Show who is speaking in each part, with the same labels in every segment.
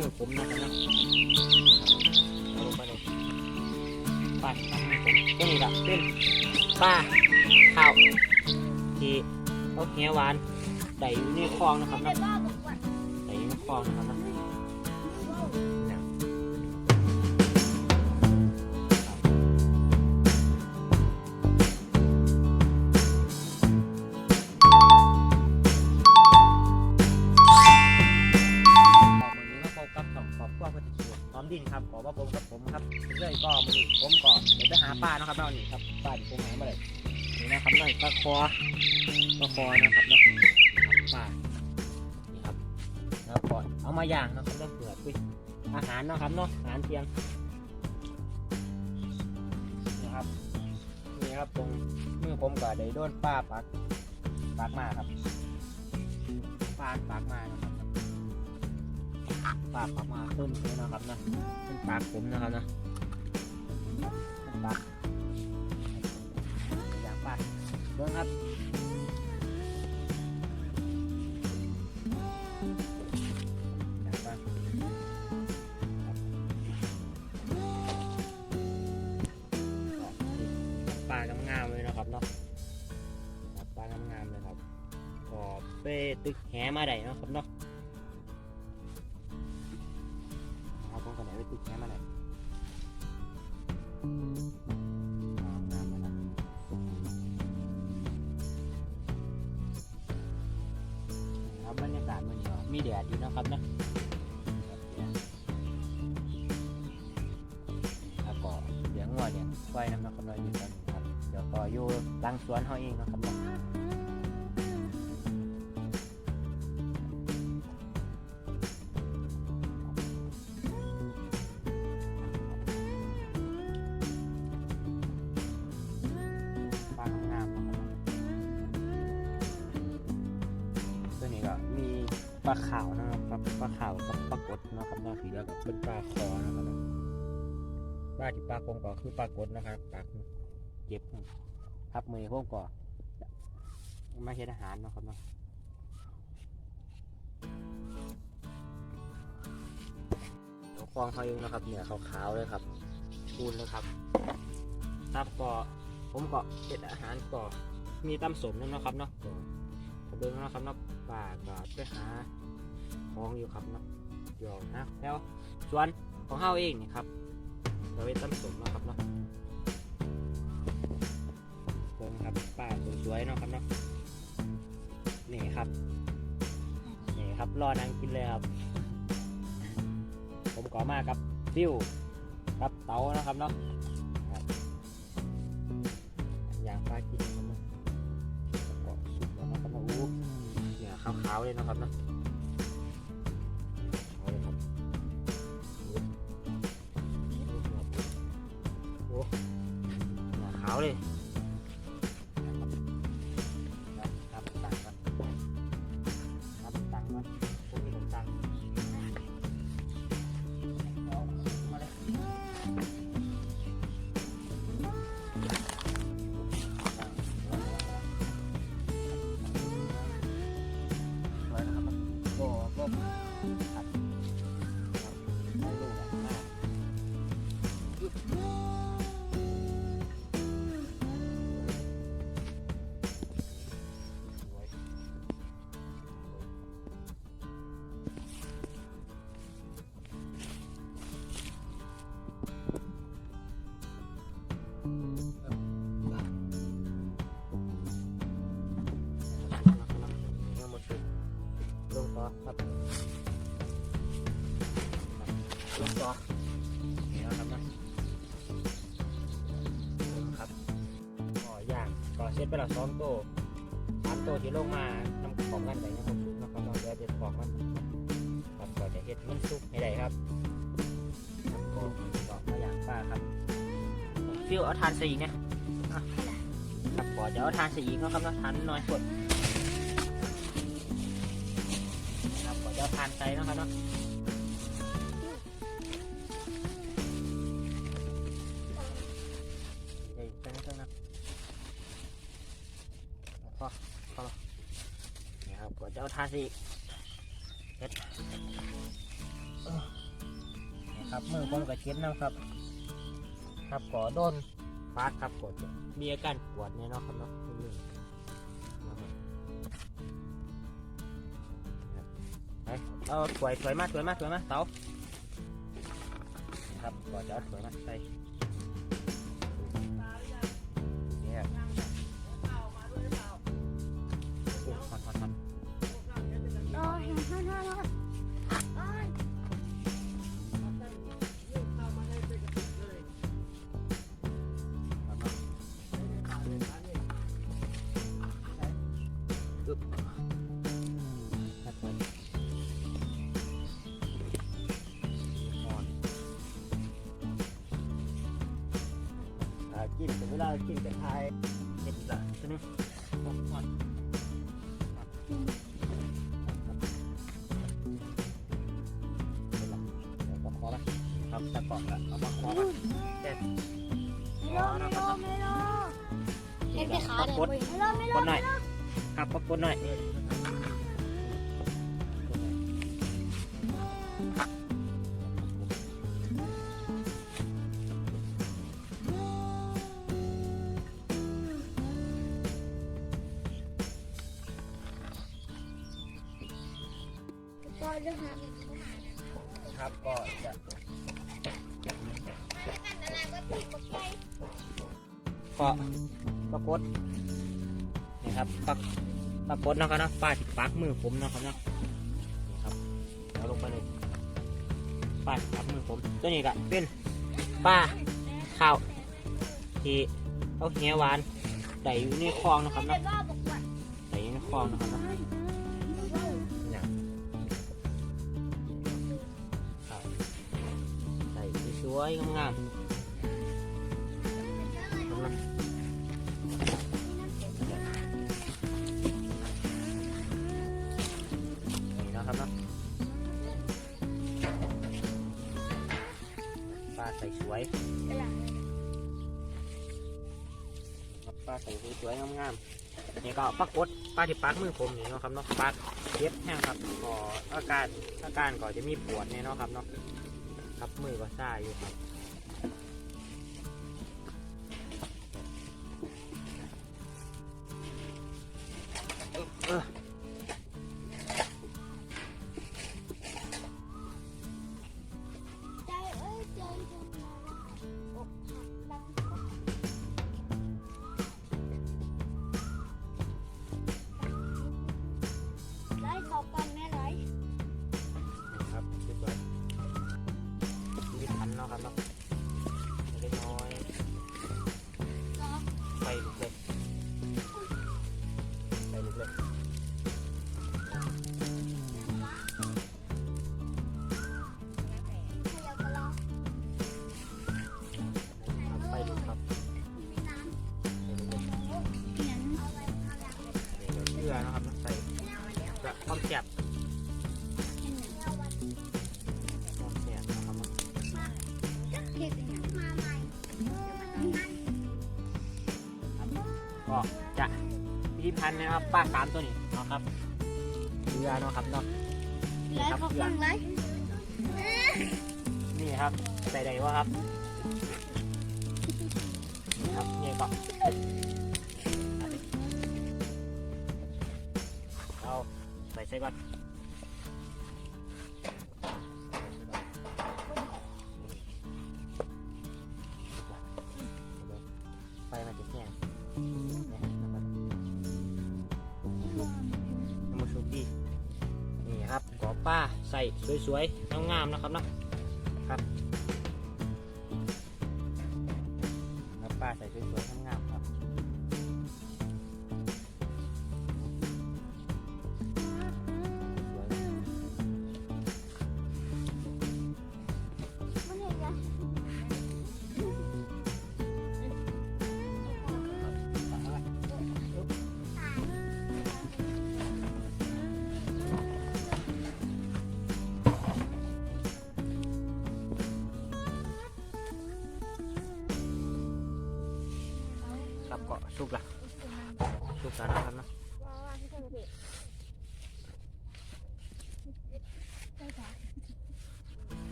Speaker 1: มือผมนะครับนะลงไปเลยปลาตำมือผมตัวนี้ละเป็นปลาข้าวที่เอาแหหวานใส่อยู่ในคลองนะครับนะใส่อยู่ในคลองนะครับนะ นาะครับเนาะนี่ครับปลาที่ผมหามาเลยนี่นะครับนี่ปลาคอปลาคอนะครับเนาะปลานี่ครับแล้วก็เอามาย่างนะครับเรื่องเผื่อคุยอาหารนะครับเนาะอาหารเที่ยงนี่ครับนี่ครับตรงมือผมก็ได้โดนปลาปักปักมาครับปลาปักมานะครับปากออกมาขึ้นเลยนะครับนะเป็นปากผมนะครับนะป็นปาก บิ้งครับอย่างากครับปลางามเลยนะครับเนาะปลากำงามเลยครับก็ไปตึกแหมาได้เนาะครับเนาะเอาตรงกันไหนไปติดแค่มาไห แดดดีนะครับนะ เป็นปลาคอนะครับนะปลาที่ปลาคงก็คือปลากดนะครับปลาเก็บครับมือพวกก่อมาเฮ็ดอาหารนะครับเนาะเดี๋ยวคลองเขาเองนะครับเนี่ยขาวๆเลยครับคูนเลยครับครับก็ผมก็เฮ็ดอาหารก็มีตำสมนั่นนะครับเนาะก็ก็เบิ่งนะครับเนาะป่าก็ไปหาของอยู่ครับเนาะเดี๋ยวนะแล้ว ส่วนของเฮาเองนี่ครับเราไปตำสมนะครับเนาะเบิ่งครับป่าสวยๆเนาะครับเนาะนี่ครับนี่ครับรอนางกินเลยครับ ผมก็มากับฟิวกับเต๋านะครับเนาะอยากปลากินนะครับเนาะแล้วก็สุกแล้วนะครับเนาะอู้เนี่ยขาวๆเลยนะครับเนาะ สองตัวสามตัวที่ลงมานำของกันแต่ยังหมดสุดนะครับเราเดี๋ยวจะบอกมันครับก็จะเฮ็ดมันสุกให้ได้ครับครับก็ก็มาย่างป้าครับฟิวเอาทานสีเนี่ยอะครับก็จะเอาทานสีเนาะครับเนาทานน้อยกดครับก็จะทานใจนะครับเนาะ สิเฮ็ดนะครับมือผมกับเจ็บนะครับ ครับก่อโดนฟาดครับกดมีอาการปวดเนี่ยเนาะครับเนาะมือนะครับไปเอาถวยถวยมาถวยมาถวยมากเต๋าครับก่อจะเอาถวยมาใส่ กินถึงเวลากินจะทายเห็ดละใช่ไหมนอนนอนเอาคอละครับตะกอกละเอามาคอละเด็ด
Speaker 2: ไม่รอไม่รอไม่รอเห็นที่ขา
Speaker 1: ปัก
Speaker 2: เนี่ย
Speaker 1: กด
Speaker 2: ไม่รอไม่ร
Speaker 1: ก
Speaker 2: อ
Speaker 1: ดหน่อยครับปักกดหน่อย ครับก็จะก็ปรากฏนี่ครับปักปรากฏนะครับนะป้าติดปักมือผมนะครับนะนี่ครับเอาลงไปเลยป้าติดปักมือผมตัวนี้ก็เป็นป้าข้าวที่เอาเหียหวานใส่อยู่ในคลองนะครับนะใส่อยู่ในคลองนะครับนะ สวยงามๆครับเนาะนี่นะครับเนาะปลาใส่สวยปลาใส่สวยงามๆนี่ก็ปลากดปลาที่ปักมือผมนี่เนาะครับเนาะปลาเย็บแห้งครับก็อาการอาการก็จะมีปวดเนี่ยเนาะครับเนาะ รับมือก็ซ่าอยู่ครับ พิพิธภัณฑ์นะครับป้าสามตัวนี้เนาะครับเรือเนาะครับเนาะ
Speaker 2: ไล่ขอบกันไล่
Speaker 1: นี่ครับใส่ใดวะครับนี่ครับเนี่ก็เอาใส่ใส่ก่อน สวยๆงามๆนะครับนะ สุกละสุกสานะครับนะ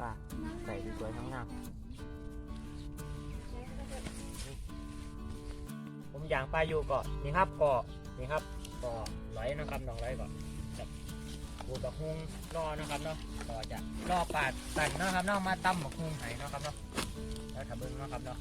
Speaker 2: ป่าใส่ดีกว่าทั้ง
Speaker 1: งาผมอย่างปลาอยู่ก่อนี่ครับก่อนี่ครับก่อร้อยนะครับน้องร้อยก่อบูบักฮุงรอนะครับเนาะต่อจะรอปาดตันนะครับเนาะมาตั้มบักฮุงไห้นะครับเนาะแล้วถ้าเบิ้งนะครับเนาะ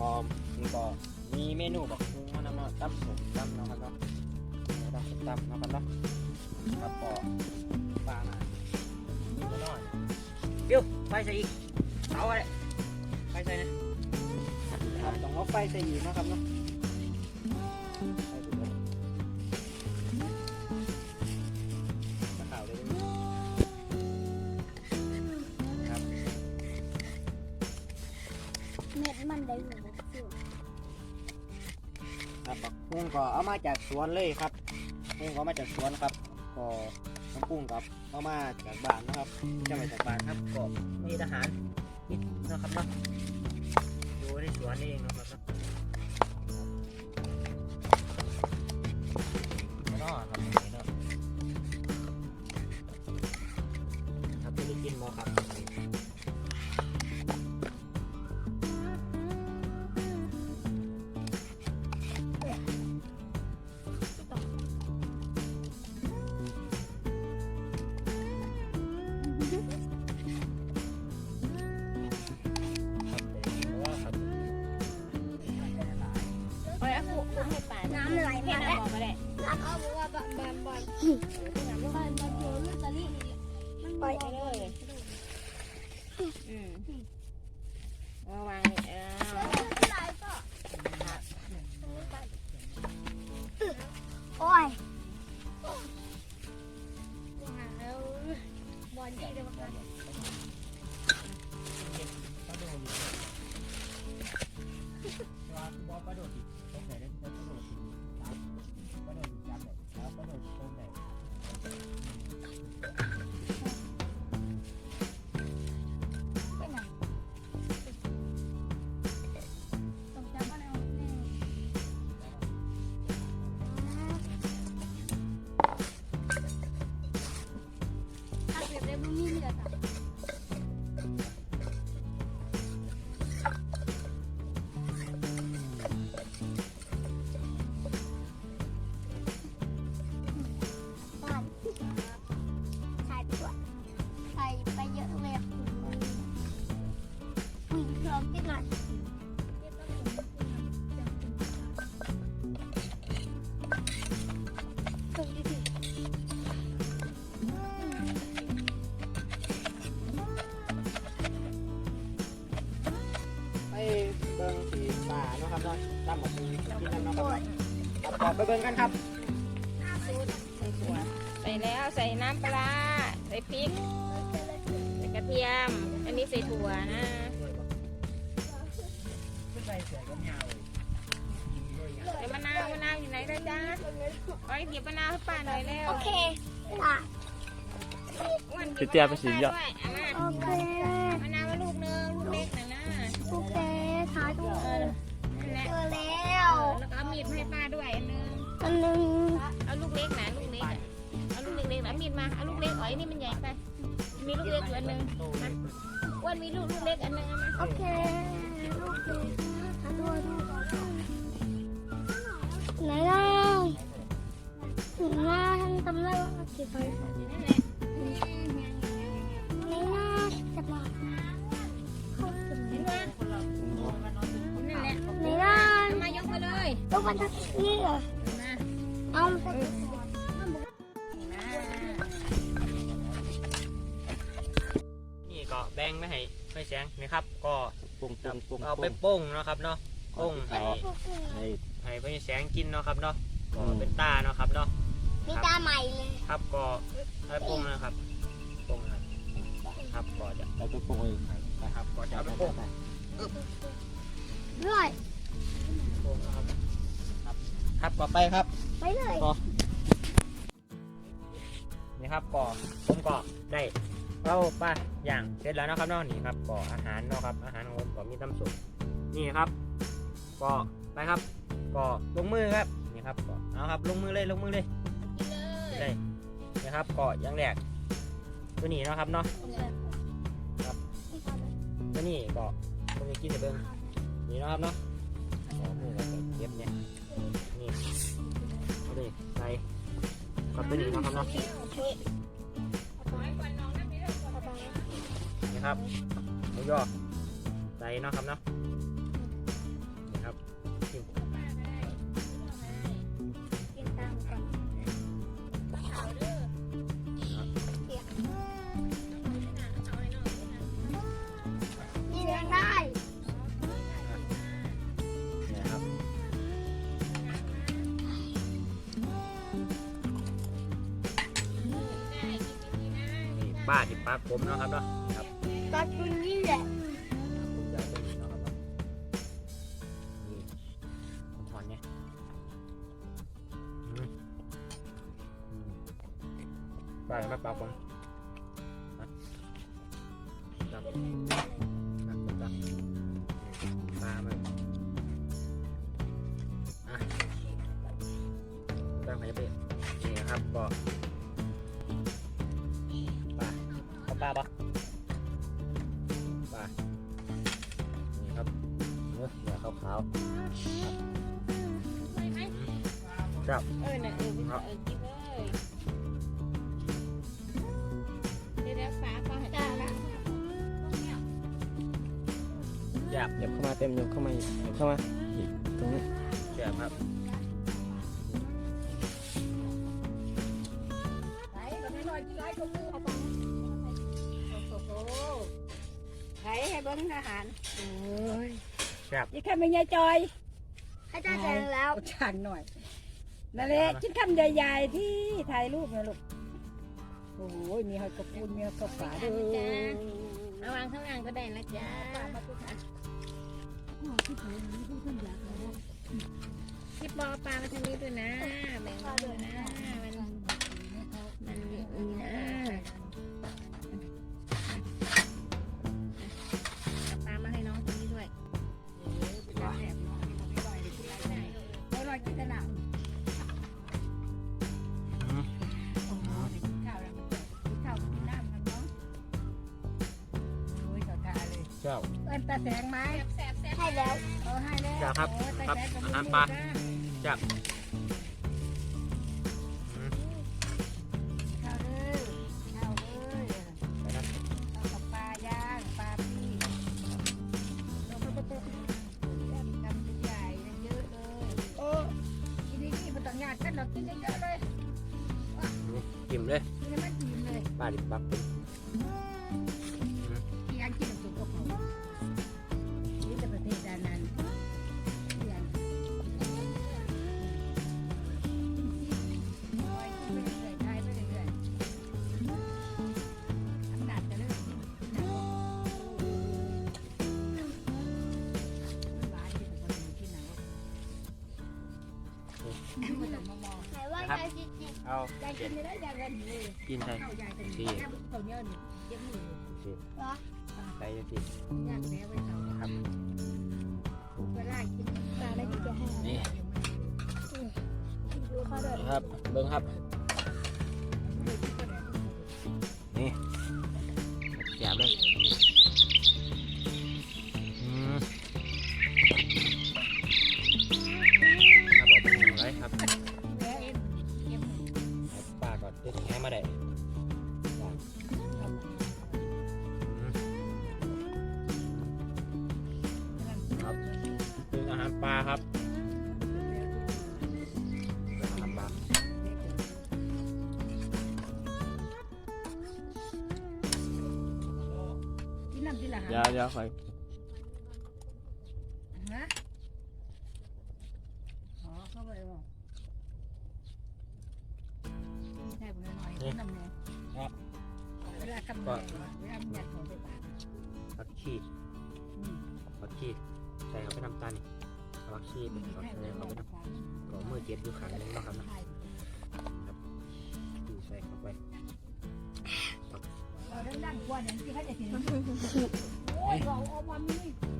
Speaker 1: เนาะครับก็นี่
Speaker 3: ก็มีเม
Speaker 1: นูบักฮุงมานำเนาะตั้มสมตั้มเนาะครับเนาะตั้มสมตั้มเนาะครับเนาะครับก็ปลามานิดหน่อยเดี๋ยวไฟใส่อีกเอาไว้ไฟใส่นะครับต้องเอาไฟใส่อีกเนาะครับเนาะ
Speaker 2: มา
Speaker 1: จากสวนเลยครับเองก็เขามาจากสวนครับก็น้ำปุ้งกับเอามาจากบ้านนะครับจะมาจากบ้านครับก็มีทหารนิดนะครับเนาะอยู่ในสว
Speaker 2: น
Speaker 4: นี่เองนะ
Speaker 1: ครับ ไปเบิ่งกันครับ
Speaker 4: ใส่ถั่วใส่แล้วใส่น้ำปลาร้าใส่พริกใส่กระเทียม อันนี้ใส่ถั่วนะ
Speaker 1: ไม่ใส่เสือก็ยาวเลย
Speaker 4: เดี๋ยวมะนาวมะนาวอยู่ไหนล่ะจ๊ะโอ้ยเดี๋ยวมะนาวให้ป้าหน่อยแล้ว
Speaker 2: โอเคอะ
Speaker 4: อ้วน
Speaker 1: เตี้ยๆไปสิเยอะ
Speaker 4: ป้าด้วย มา
Speaker 2: เอา
Speaker 4: ลูกเล็กอ๋อยนี่มันใหญ่ไป มีลูกเล็กอยู่อันหนึงมาอ้วนมีลูกลูกเล็กอันหนึงเอามา
Speaker 2: โอเค ลูกเดีหาดูดูไหนล่ะถึงว่าท่านจำได้ว่ากี่ใบ
Speaker 4: นั่นหละ
Speaker 2: ไหนล่ะจะมาเข้าถึง
Speaker 4: เห็นไหมนั่นแหละ
Speaker 2: ไหนล่ะ
Speaker 4: เอามายกมาเลย
Speaker 2: ต้องมาทักนี่เหรอ
Speaker 4: มา
Speaker 2: เอา
Speaker 1: งไม่ให้ไม่แสงนะครับ ก็
Speaker 3: ปุ้งปุ้งปุ้ง
Speaker 1: เอาไปโป้งเนาะครับเนาะโป้งให้
Speaker 3: ให้
Speaker 1: ให้ไม่แสงกินเนาะครับเนาะก็เป็นตาเนาะครับเนาะ
Speaker 2: มีตาใหม่เลย
Speaker 1: ครับก็ให้ปรุงนะครับปรุงนะครับครับก็จะ
Speaker 5: เราจะปรุงเองไป
Speaker 1: ครับก็จะเอาไปปรุง
Speaker 2: ด้วย
Speaker 1: ปรุงนะครับครับครับต่อไปครับ
Speaker 2: ไปเลย
Speaker 1: นี่ครับก็ผมก็ได้ เราปลาอย่างเสร็จแล้วนะครับเนอกนี่ครับก็อาหารเนาะครับอาหารของผมก็มีตำสุกนี่ครับ ก็ไปครับ ก็ลงมือครับนี่ครับก็เอาครับลงมือเลยลงมือเลย
Speaker 4: กินเลย
Speaker 1: เลยนะครับก็อยังแรกตัวนี้เนาะครับเนาะตัวนี้ก็ผมจะกินให้เบิ้งนี่เนาะครับเนาะก็มือก็จะเก็บเนี่ยนี่เอาดิใส่กับตัวนี้เนาะครับเนาะ ครับหมูยอใส่เนาะครับเนาะนี่ครับชิม
Speaker 2: กินตามก่อนนี่เลี้ยงได้
Speaker 1: นี่ครับนี่ป้าที่ปลากผมเนาะครับเนาะ นี่ครับ
Speaker 2: ตอนนี่แหละ
Speaker 1: ผมจะเอาตัวนี้เนาะครับนี่ผมถอนเนี่ยอืมอืมป้าไม่ปลาผมาจับจับจับปลามันตั้งไหนเป็นนี่นะครับก็ปลาเอาปลาปะ ครับ
Speaker 4: เออน่ะเออเออกินเลยเดี๋ยวเดี๋ยวฟ้าฟ้าให้
Speaker 2: ได้ละ
Speaker 1: แซ่บ
Speaker 5: เดี๋ยวเข้ามาเต็มเดี๋ยวเข้ามาอีกเดี๋ยวเข้ามาอีกตรงนี้
Speaker 1: แซ่บครับ
Speaker 3: ไหนเราไม่น้อยกินไรก็มูเอาไปโอ้โหไหนให้เบิ้งอาหารโอ้ย
Speaker 1: แซ่บ
Speaker 3: นี่แค่ไม่ยายจอย
Speaker 2: ให้ตาแจงแล้ว
Speaker 3: เอาจานหน่อย นั่นแหละกินคำใหญ่ๆที่ถ่ายรูปนะลูก โอ้ยมีหอยกระปุนมีหอยกระป๋าด้วย
Speaker 4: เอาวางข้างล่างก็ได้ละจ๊ะพี่ปอปลามาทางนี้ด้วยนะ แบ่งมาด้วยนะ มันมันนี่นะ น
Speaker 3: ตาแสงไหม
Speaker 4: แซ่บแซ่บ
Speaker 2: ให้แล้ว
Speaker 3: เอาให้แล้ว
Speaker 1: จ้าครับ
Speaker 3: โอ้ยตา
Speaker 1: ครับ
Speaker 3: แสงกับ
Speaker 1: อาหาร
Speaker 3: มื
Speaker 1: ปลา
Speaker 3: จ้
Speaker 1: อื
Speaker 3: กินไม่ได้ยายกันเลย
Speaker 1: กินใส่
Speaker 3: เข้ายากันนี่เขาเนี่ยนี่เจ็บมือ
Speaker 1: ใส่จะสิ
Speaker 3: ยากแม่ไว้เขา
Speaker 1: ครับ
Speaker 3: เวลากิน
Speaker 2: ปลาได้กินจะให้
Speaker 1: นี่
Speaker 2: ดูเขาเดิน
Speaker 1: นี่ครับเบิ้งครับ
Speaker 3: ที่ละ
Speaker 5: เดี๋ยวเดี๋ยวคอย
Speaker 3: ฮะอ๋อเข้าไปบอก
Speaker 6: หน่อยๆน้ำแน่เวลากำลังเวลามันอยากของไปบ้าน
Speaker 1: ผักชีผักชีใส่เข้าไปน้ำตาลนี่เอาผักชีเป็นเอาใส่เข้าไปน้ำก็มือเจ็บอยู่ข้างนึงเนาะครับนะดูใส่เข้าไป
Speaker 6: เรา ดังๆกว่านั้นที่เขาจะเห็นโอ้ยเราเอามามีป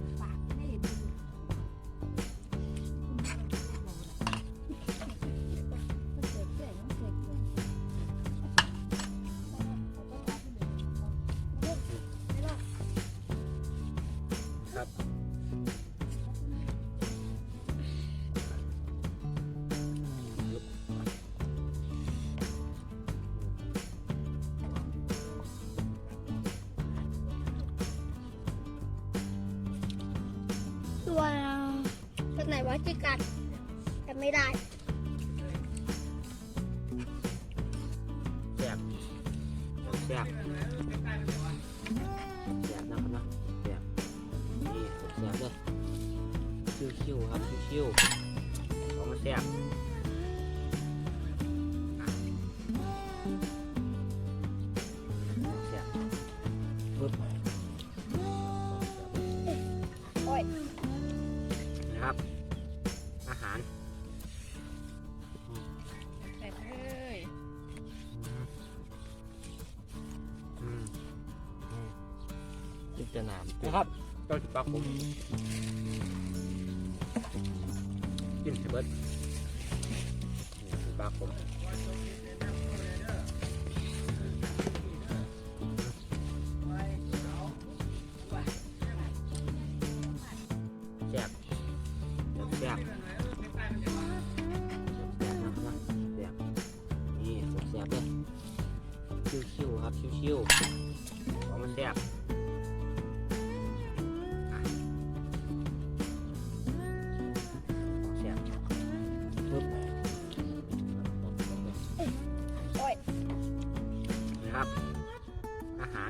Speaker 2: ตัว
Speaker 5: จินตนา
Speaker 1: นะครับก็จะปลาคมกินให้เบิดนี่คือปลาคม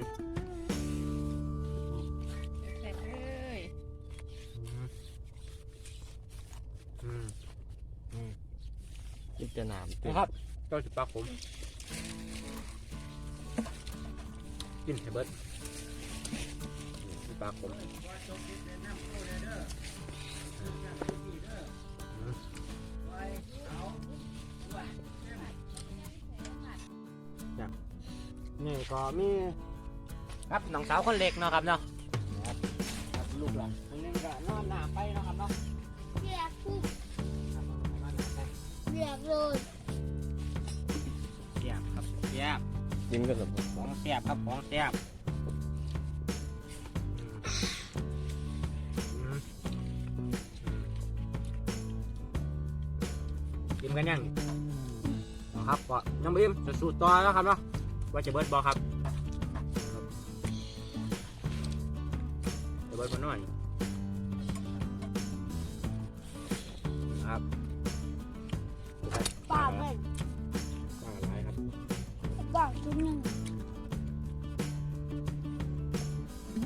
Speaker 1: าหาร
Speaker 4: แต่เอ้ย
Speaker 1: อืมอืม
Speaker 5: จินตนา
Speaker 1: นะครับก็จะปลาผมกินให้เบิดนี่คือปลาผมนี่ก็มี ครับน้องสาวคนเล็กเนาะครับเนาะครับลูกหลานคนหนึงก็นอนหน้าไปเนาะครับเนาะ
Speaker 2: เรียกผู้
Speaker 1: ครับนอนหน้าไป
Speaker 2: เรียกเลย
Speaker 1: เสียบครับเสียบ
Speaker 5: กินก็สม
Speaker 1: ของเสียบครับของเสียบอืมอืมกินกันยังเอาครับก็ยังไม่อิ่มจะสูตรต่อแล้วครับเนาะว่าจะเบิดบอครับครับ บิดมาหน่อยครับ
Speaker 2: ป้าแม่น
Speaker 1: ปลาอะไรครับ
Speaker 2: ป้าชุดหนึ่ง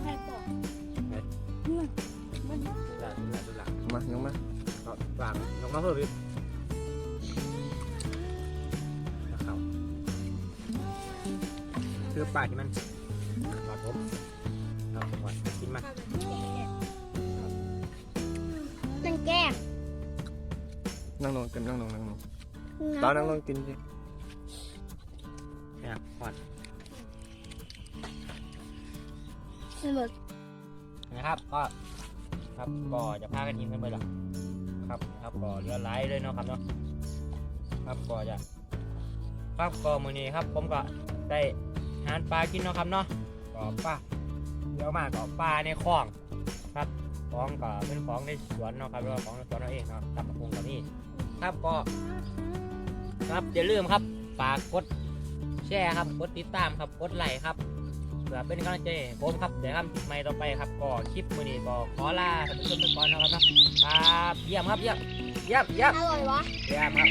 Speaker 2: แม่บอกเนี่ยมัน
Speaker 1: ได้ได้ได้
Speaker 5: มายังมา
Speaker 1: ครับฝากน้องมาเพิ่มอีกนะครับคือปลาที่มันปลาผมครับผมว่ากินมา
Speaker 5: นั่งลงกันนั่งลงนั่งลงตอนนั่งลงกินสิ
Speaker 1: เนี่ยก่อน
Speaker 2: มันบอก
Speaker 1: นะครับก็ครับก็จะพากันยิงกันไปละครับครับก็เรือไหลเลยเนาะครับเนาะครับก็จะครับก็มือนี้ครับ ผมก็ได้อาหารปลากินเนาะครับเนาะก็ปลาเยอะมากก็ปลาในคลองครับของก็เป็นของในสวนเนาะครับแล้วก็ของในสวนเราเองเนาะตำบักหุ่งกับนี่ ครับก็ครับอย่าลืมครับฝากกดแชร์ครับกดติดตามครับกดไลค์ครับเพื่อเป็นกำลังใจให้ผมครับเดี๋ยวทำคลิปใหม่ต่อไปครับก็คลิปมือนี้ก็ขอลาท่านผู้ชมไปก่อนนะครับเนาะครับเยี่ยมครับเยี่ยมเยี่ยมเยี่ยม
Speaker 2: อร่อยวะ
Speaker 1: เยี่ยมครับ